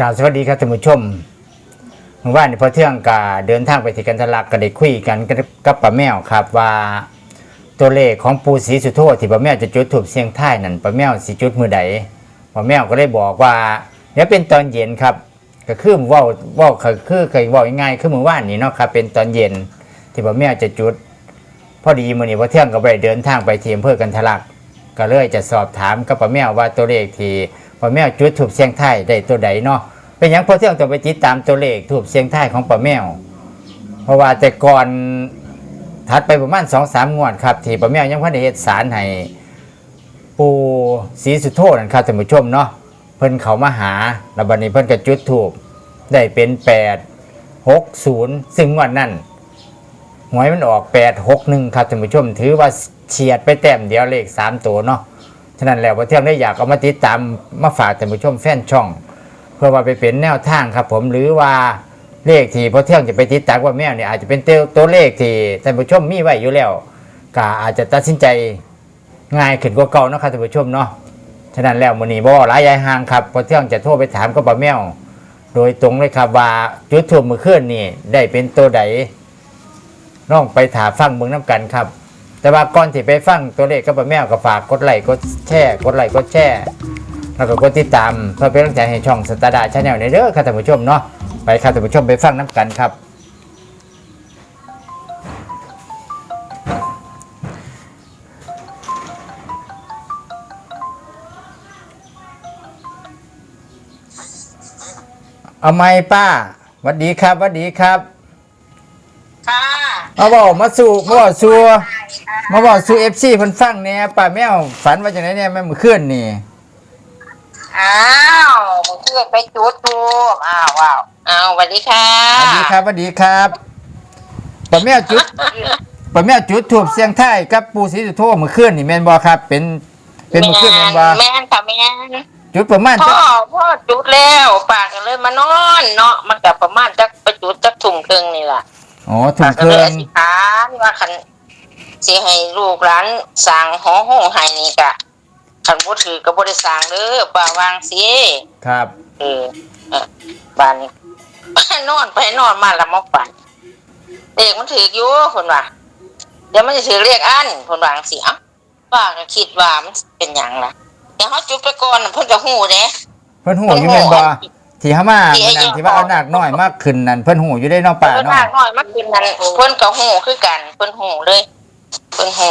กาบสวัสดีครับท่านผู้ชมเมื่อวานนี้พอเที่ยงกาเดินทางไปที่กันทะลักก็ได้คุยกันกับป้าแมวครับว่าตัวเลขของปูศรีสุโธที่ป้าแมวจะจุดถูกเสียงท้ายนั่นป้าแมวสิจุดมือใดป้าแมวก็ได้บอกว่าเดี๋ยวเป็นตอนเย็นครับ ก็คือว่าว่าคือคือเคยบอกง่ายคือเมื่อวานนี้เนาะครับเป็นตอนเย็นที่ป้าแมวจะจุด พอดีมื้อนี้พอเที่ยงก็ไปเดินทางไปที่อำเภอกันทะลักก็เลยจะสอบถามกับป้าแมวว่าตัวเลขที่ ป้าแมวจุดถูกเสียงไทยได้ตัวใดเนาะเป็นหยังพอเที่ยงต้องไปติดตามตัวเลขถูกเสียงไทยของป้าแมว เพราะว่าแต่ก่อนถัดไปประมาณสองสามงวดครับที่ป้าแมวยังพันเฮ็ดสารให้ปูศรีสุโธนั่นครับท่านผู้ชมเนาะเพิ่นเขามาหาแล้วบัดนี้เพิ่นก็จุดถูกได้เป็นแปดหกศูนย์ซึ่งงวดนั้นหวยมันออกแปดหกหนึ่งครับท่านผู้ชม ถือว่าเฉียดไปแต้มเดียวเลขสามตัวเนาะ ฉะนั้นแล้วว่าเที่ยงได้อยากเอามาติดตามมาฝากท่านผู้ชมแฟนช่อง เพื่อว่าไปเป็นแนวทางครับผมหรือว่าเลขที่พอเที่ยงจะไปติดตามว่าแมวเนี่ยอาจจะเป็นตัวตัวเลขที่ท่านผู้ชมมีไว้อยู่แล้วก็อาจจะตัดสินใจง่ายขึ้นกว่าเก่านะครับท่านผู้ชมเนาะฉะนั้นแล้วมือนี้บ่หลายยายห่างครับพอเที่ยงจะโทรไปถามกับป้าแมวโดยตรงเลยครับว่าจุดทูบมือเคลื่อนนี่ได้เป็นตัวใดน้องไปถาฟังเมืองน้ำกันครับ แต่ว่าก่อนที่ไปฟังตัวเลขก็ป้าแมวก็ฝากกดไลค์กดแชร์กดไลค์กดแชร์แล้วก็กดติดตามเพื่อเป็นกำลังใจให้ช่องสตาร์ดาชาแนลในเด้อครับท่านผู้ชมเนาะไปครับท่านผู้ชมไปฟังน้ำกันครับ เอาไหมป้าหวัดดีครับหวัดดีครับค่ะมาบอกมาสู่มาบอกสู่ มาบอกสู่เอฟซีเพิ่นฟังเนี่ยป้าแมวฝันว่าจังไดเนี่ยแม่มื้อคืนนี่อ้าวมึงเพื่อนไปจุดทูบอ้าวว้าวอ้าวสวัสดีค่ะสวัสดีครับสวัสดีครับป้าแมวจุดป้าแมวจุดทูบเสียงไทายกับปู่ศรีสุโธมื้อคืนนี่แม่นบ่ครับ เป็นเป็นมื้อคืนแม่นบ่แม่นค่ะแม่นจุดประมาณพ่จัอกพ่อจุดแล้วปากก็เลยมานอนเนาะมันกับประมาณจักไปจุดจักถุงครึ่งนี่แหละอ๋อถูปากกก็เคิเลยงอธิษฐานว่าคัน สิให้ลูกหลานสร้างหอห้องให้นี่กะคันบ่ถือก็บ่ได้สร้างเด้อป่าวางสิครับเออเออบ้านนี้ นอนไปนอนมาแล้วมาฝันเด็กมันถืออยู่คนว่าเดี๋ยวมันจะถือเรียกอันคนวาจังสิเอ้าป้าก็คิดว่ามันเป็นหยังล่ะเดี๋ยวเขาจุดไปก่อนน่ะเพิ่นจะหูเด้ เพิ่นหูอยู่แม่นบ่ที่เฮามาที่มื้อไอ้นั้นเจ้าที่ว่าเอาหนักน้อยมากขึ้นนั่นเพิ่นหูอยู่ได้เนาะป้าเพิ่นเนาะ มากน้อยมาคืนนั้นเพิ่นก็หูคือกันเพิ่นหูเลย เพิ่นหู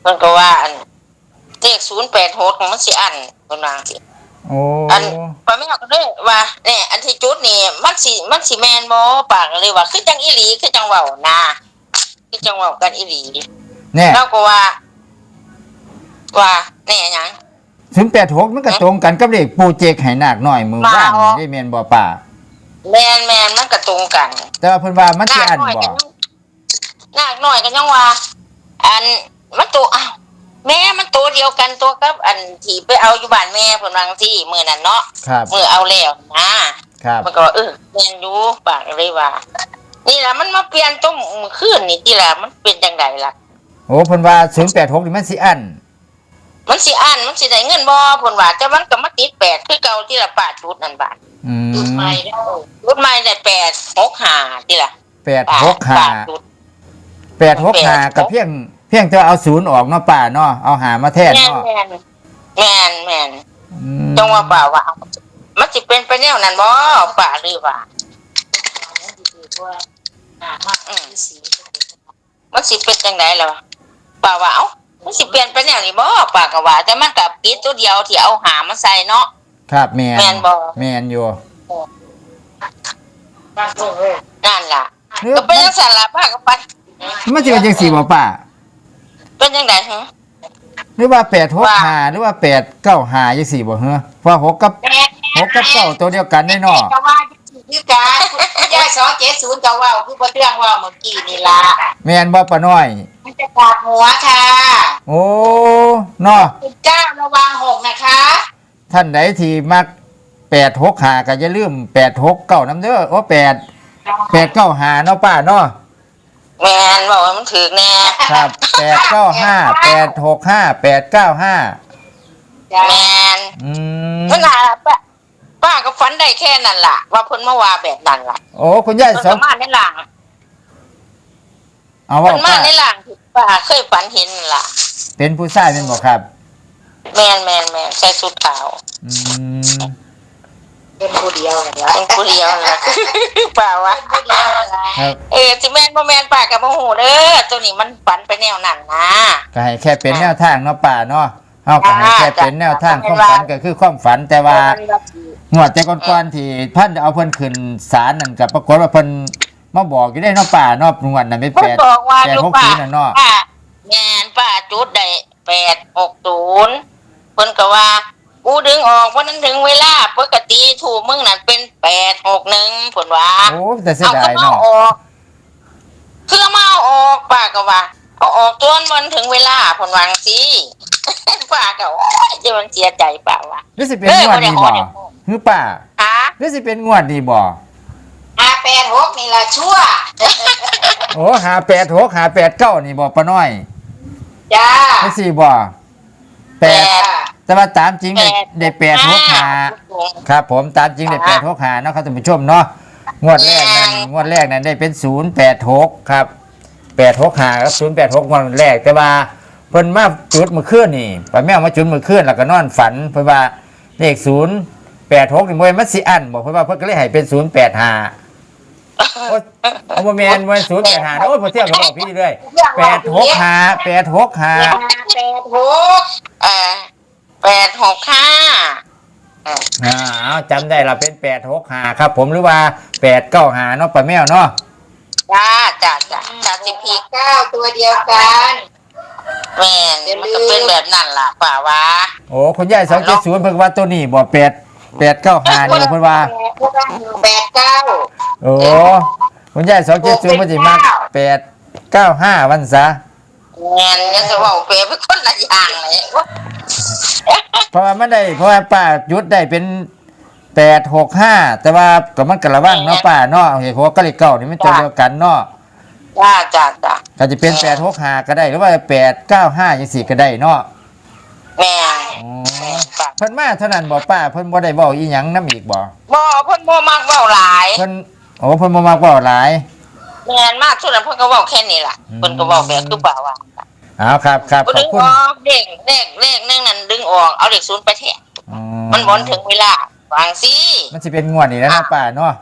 เพิ่นก็ว่าอันเลขศูนย์แปดหกมันสิอันเพิ่นวาจังสิโอ้อันป้าแม่ก็เลยว่าเนี่ยอันที่จุดนี่มันสิมันสิแมนบ่ปากก็เลยว่าคือจังอีหลีคือจังเว้านะคือจังเว้ากันอีหลีเนี่ยเราก็ว่า ว่าแน่หยัง086มันก็ตรงกันกับเลขปู่เจกให้หนักน้อยมื้อวานมาอ๋อนี่ได้แม่นบ่ป้าแมนแมนมันก็ตรงกัน แต่ว่าเพิ่นว่ามันสิอันหน่อยบ่ก็ยัง นากหน่อยก็ยังว่า อันมันตัวอ้าวแม่มันตัวเดียวกันตัวกับ อันที่ไปเอาอยู่บ้านแม่เพิ่นว่าจังซี่มื้อนั้นเนาะครับมื้อเอาแล้วนะครับมันก็ว่าเออแม่นอยู่ปากก็เลยว่า นี่ล่ะมันมาเปลี่ยนตรงมื้อคืนนี่ติล่ะมันเป็นจังไดล่ะโอ้เพิ่นว่า086นี่มันสิอันมันสิอ่านมันสิได้เงินบ่เพิ่นว่าแต่มันก็มาติดแปดคือเก่าที่ละปาดชุดนั่นบาทอืมชุดใหม่ได้ชุดใหม่ได้แปดหกห้าที่ละแปดปาดหกห้าปาดชุด แปดหกห้ากับเพียงเพียงแต่เอาศูนย์ออกเนาะป้าเนาะเอาหามาแทนแม่นเนาะแม่นแม่นแม่นอืมจงว่าเปล่าว่าเอามันสิเป็นไปแนวนั้นบ่ป่าหรือว่าอืมมันสิเป็นจังไดล่ะป่าว่าเอ้ามันสิเปลี่ยนไปแนวนี้บ่ป่าก็ว่า แต่มันกับปิดตัวเดียวที่เอาหามาใส่เนาะ ครับแมนแม่นบ่ แมนอยู่นั่นล่ะหรือก็เป็นจังซั่นล่ะป้าก็ไป มันจะเป็นจังสี่บ่ป้าเป็นจังไดฮะหรือว่าแปดหกว่าห้าหรือว่าแปดเก้าห้าจังสี่บ่เฮ้อเพราะหกกับหกกับเก้าตัวเดียวกันแน่เนอนก็ว่าคือการคุณยายสองเจ็ดศูนย์ก็ว่าคือบ่เรื่องว่าเมื่อกี้นี่ล่ะแมนบ่ป้าน้อยมันจะกลับหัวค่ะ โอ้เนาะคุณเจ้าระวังหกนะคะ ท่านใดที่มักแปดหกห้าก็อย่าลืมแปดหกเก้าน้ำเด้อโอ้แปดแปดเก้าห้าเนาะป้าเนาะ แมนบอกว่ามันถือแน่ครับแปดเก้าห้าแปดหกห้าแปดเก้าห้าแมนอืมมันน่าปะป้าก็ฝันได้แค่นั้นล่ะ ว่าเพิ่นมาว่าแบบนั้นล่ะโอ้คุณยายเพิ่นสอก็งมาในหลังเอาว่าเพิ่นมาป้าในหลังที่ป้าเคยฝันเห็นนั่นล่ะ เป็นผู้ชายเป็นบ่ครับ แมนแมนแมนใส่สุดขาว อืม เป็นผู้เดียวนะเป็นผู้เดียวนะป้าวะผู้เดียวนะครับเออจิแมนบ่แมนป้ากับโมโหเด้อตัวนี้มันฝันไปแนวนั้นนะก็ให้แค่เป็นแนวทางเนาะป้าเนาะเฮาก็ให้แค่เป็นแนวทางคจ้ะวามฝันก็คือความฝันแต่ว่า งวดแต่ก่อนๆที่พันเอาเพิ่นขึ้นศาลนั่นก็ปรากฏว่าเพิ่นมาบอกอยู่ได้เนาะป่าเนาะงวดนั้นเป็นเพิ่แปนดบอกว่าแปดลูหกกป้าศูนย์น่ะเนาะ ป้าแมนป้าจุดได้แปดหกศูนย์เพิ่นก็ว่า กูดึงออกวันนั้นถึงเวลาปกติถูกมึงนั่นเป็นแปดหกหนึ่งผลว่าโอ้แต่เสียเอาดาก็ยมาเนาะออกเพื่อมาเอาออกป้าก็ว่าเอาออกจนวันถึงเวลาผลวาจังสิ ป้าก็โอ้ยจะมันเสียใจป้าว่ะหรือสิเป็นงวดนี้บ่คือป่าฮะหรือสิเป็นงวดนี้บ่อาแปดหกนี่ละชั่ว โอ้หาแปดหกหาแปดเก้านี่บ่ป้าน้อยจ้าจังสี่บ่แปดจ้า แต่ว่าตามจริงได้ได้แปดหกหาครับผมตามจริงได้แปดหกหาเนาะครับท่านผู้ชมเนาะงวดแรกนั้นงวดแรกนั้นได้เป็นศูนย์แปดหกครับแปดหกหาครับศูนย์แปดหกงวดแรกแต่ว่าเพิ่นมาจุดมือคืนนี่ป้าแม่มาจุดมือคืนแล้วก็นอนฝันเพิ่นว่าเลขศูนย์แปดหกนี่มวยมันสิอันบอกเพิ่นว่าเพิ่นก็เลยให้เป็นศูนย์แปดห้าโอ้ยเอาบ่แม่นมวยศูนย์แปดห้าโอ้ยพอเที่ยงก็บอกพี่เรื่อยแปดหกห้าแปดหกห้าแปดหกเออ แปดหกห้าอ่าเอาจำได้ละเป็นแปดหกห้าครับ ผมหรือว่าแปดเก้าห้าเนาะป้าแม่เนาะจ้าจ้าจ้าจ้าสิพีเก้าตัวเดียวกันแม่นมันก็เป็นแบบนั้นล่ะป่าวะโอ้คุณยายสองเจ็ดศูนย์เพิ่นว่าตัวนี้บ่แปดแปดเก้าห้านี่เพิ่นว่าแปดเก้าโอ้คุณยายสองเจ็ดศูนย์เพิ่นสิมาแปดเก้าห้าวันซะ แม่นยังจะว่าเปรเป็นคนละอย่างเลยเพราะว่ามันได้เพราะว่าป้ายุดได้เป็นแปดหกห้าแต่ว่าก็มันกระว่างเนาะป้าเนาะเห็นหัวกะลิเก่านี่มันตัวเดียวกันเนาะจ้าจ้าจ้าก็จะเป็นแปดหกห้าก็ได้หรือว่าแปดเก้าห้าอย่างสี่ก็ได้เนาะแม่นอ๋อแม่นป้าเพิ่นมาเท่านั้นบ่ป้าเพิ่นบ่ได้เว้าอีหยังนํอีกบ่บ่เพิ่นบ่มักเว้าหลายเพิ่นโอ้เพิ่นบ่มักเว้าหลาย แม่นมากสุดแล้วเพิ่นก็เว้าแค่นี้ล่ะอืมเพิ่นก็เว้าแบบคือป่าวะอ้าวครับครับบ่ขอดึบงคุณออกเลขเลขเลขหนึงนั่นดึงออกเอาเลขศูนย์ไปแทนอืมันบ่ถึงเวลาวางสิมันสิเป็นงวดนี่แหล้วเนาะป้าเนาะ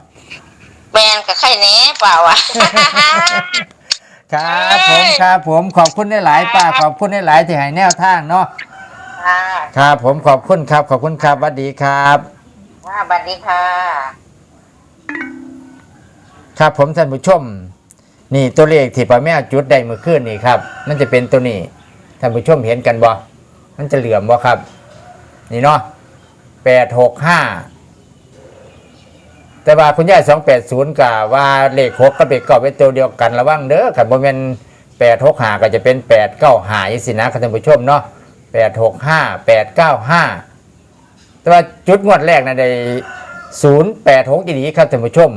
แม่นก็ไข่แหน่ป่าวะ ครับผมครับผมขอบคุณหลายๆป้าขอบคุณหลายๆที่ให้แนวทางเนาะค่ะครับ ผมขอบคุณครับขอบคุณครับสวัสดีครับ ค่ะสวัสดีค่ะ ครับผมท่านผู้ชม นี่ตัวเลขที่ป้าแม่จุดได้เมื่อคืนนี่ครับ มันจะเป็นตัวนี้ท่านผู้ชมเห็นกันบ่มันจะเหลื่อมบ่ครับ นี่เนาะแปดหกห้าแต่ว่าคุณยายสองแปดศูนย์กับว่าเลขหกกับเลขเก้าเป็นตัวเดียวกันระวังเด้อครับบ่แม่นแปดหกห้าก็จะเป็นแปดเก้าห้าอีกสินะครับท่านผู้ชมเนาะแปดหกห้าแปดเก้าห้าแต่ว่าจุดงวดแรกนะได้ศูนย์แปดหกอีนีครับท่านผู้ชม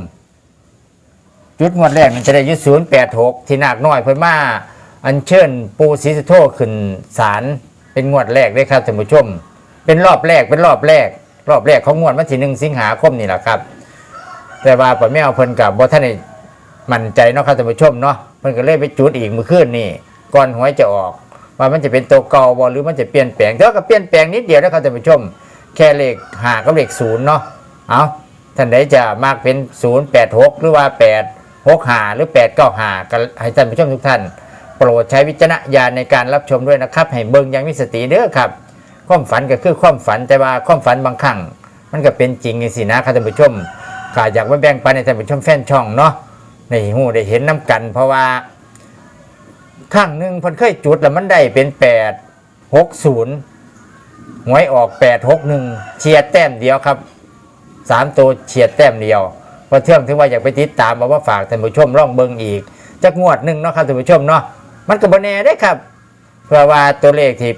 จุดงวดแรกมันจะได้อยุดศูนย์แปดหกที่นาคน้อยเพิ่นมาอัญเชิญปูศรีสุโธขึ้นศาลเป็นงวดแรกเลยครับท่านผู้ชม เป็นรอบแรกเป็นรอบแรก รอบแรกของงวดวันที่หนึ่งสิงหาคมนี่แหละครับ แต่ว่าป้าแมวเพิ่นกับบ่ท่านได้มั่นใจเนาะครับท่านผู้ชมเนาะเพิ่นก็เลยไปจุดอีกเมื่อคืนนี่ก่อนหวยจะออก ว่ามันจะเป็นตัวเก่าบ่หรือมันจะเปลี่ยนแปลงแต่ว่าก็เปลี่ยนแปลงนิดเดียวนะครับท่านผู้ชม แค่เลขหากับเลขศูนย์เนาะเอาท่านใดจะมากเป็นศูนย์แปดหกหรือว่าแปด หกหาหรือแปดเก้าหาก็ให้ท่านผู้ชมทุกท่าน โปรดใช้วิจารณญาณในการรับชมด้วยนะครับ ให้เบิ่งยังมีสติเด้อครับ ความฝันก็คือความฝันแต่ว่าความฝันบางครั้งมันก็เป็นจริงองสินะครับท่านผู้ชมก็อยากมาแบ่งปันให้ท่านผู้ชมแฟนช่องเนาะในหูได้เห็นน้กัน เพราะว่าครั้งหนึ่งพิ่นเคยจุดแล้วมันได้เป็นแปดหกศูนย์หวยออกแปดหกหนึ่งเฉียดแต้มเดียวครับสามตัวเฉียดแต้มเดียว พอเที่ยงถึงว่าอยากไปติดตามมาว่าฝากท่านผู้ชมร่องเบิงอีกจักงวดหนึ่งเนาะครับท่านผู้ชมเนาะมันก็บแน่ได้ครับ เพื่อว่าตัวเลขที่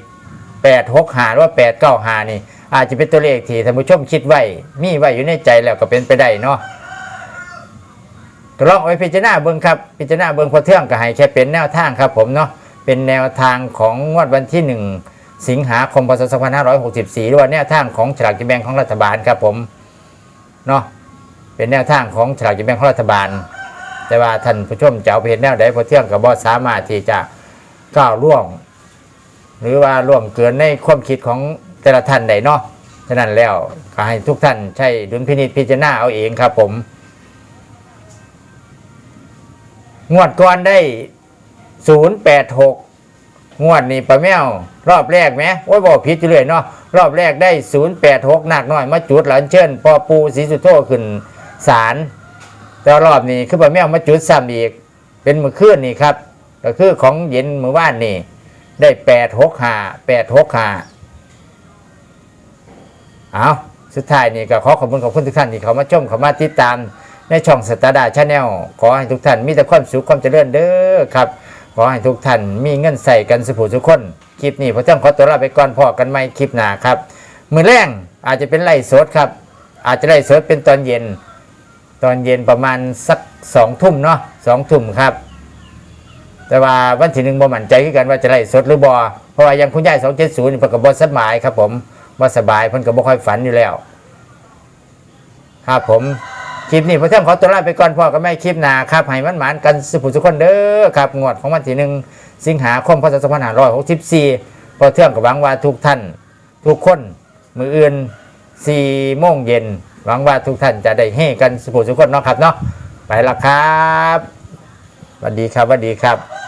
แปดหกหาหรือว่าแปดเก้าหานี่ อาจจะเป็นตัวเลขที่ท่านผู้ชมคิดไว้ มีไว้อยู่ในใจแล้วก็เป็นไปได้เนาะก็ลองเอาไปพิจารณาเบิ่งครับ พิจารณาเบิ่งพอเทื่องก็ให้แค่เป็นแนวทางครับผมเนาะเป็นแนวทางของงวดวันที่1สิงหาคมพศ2564หรือว่าแนวทางของฉลากกินแบ่งของรัฐบาลครับผมเนาะ เป็นแนวทางของฉลากกินแบ่งของรัฐบาล แต่ว่าท่านผู้ชมจะเอาไปเห็นแนวใดพอเที่ยงกับบอสามารถที่จะก้าวล่วง หรือว่าล่วงเกินในความคิดของแต่ละท่านใดเนาะฉะนั้นแล้วก็ให้ทุกท่านใช้ดุลพินิจพิจารณาเอาเองครับผมงวดก่อนได้ศูนย์แปดหกงวดนี้ป้าแมว รอบแรกไหมโอ้ยบอกผิดอยู่เลยเนาะรอบแรกได้ศูนย์แปดหกหนักหน่อย มาจุดหลังเชิญพอปูศรีสุโธขึ้น ศาลแต่รอบนี้คือป้าแมวมาจุดซ้ำอีก เป็นมือคืนนี่ครับก็คือของเย็นมือว่านนี่ ได้แปดหกหาแปดหกหาเอาสุดท้ายนี่ก็ขอขอบคุณขอบคุณทุกท่านที่เขามาชมเขามาติดตามในช่องสตาร์ดาชาแนลขอให้ทุกท่านมีแต่ความสุขความเจริญเด้อครับ ขอให้ทุกท่านมีเงินใส่กันสุขทุกคน คลิปนี้พระเจ้าขอตัวลาไปก่อนพอกันไม่คลิปหน้าครับ มือแรงอาจจะเป็นไล่สดครับ อาจจะไล่สดเป็นตอนเย็น ตอนเย็นประมาณสักสองทุ่มเนาะสองทุ่มครับ แต่ว่าวันที่หนึ่งบ่มั่นใจคือกันว่าจะไล่สดหรือบอเพราะว่ายังคุณยายสองเจ็ดศูนย์เพิ่นก็บ่สบายครับผมบ่สบายเพิ่นก็บ่ค่อยฝันอยู่แล้วครับผมคลิปนี้พระเจ้าขอตัวลาไปก่อนพ่อกับแม่คลิปหนาครับให้มันหมานกันสุขทุกคนเด้อครับงวดของวันที่หนึ่งสิงหาคมพศ2564พอเที่ยงกับหวังว่าทุกท่าน ทุกคนมืออื่น4โมงเย็น หวังว่าทุกท่านจะได้เฮกันสุขทุกคนเนาะครับเนาะไปละครับสวัสดีครับสวัสดีครับ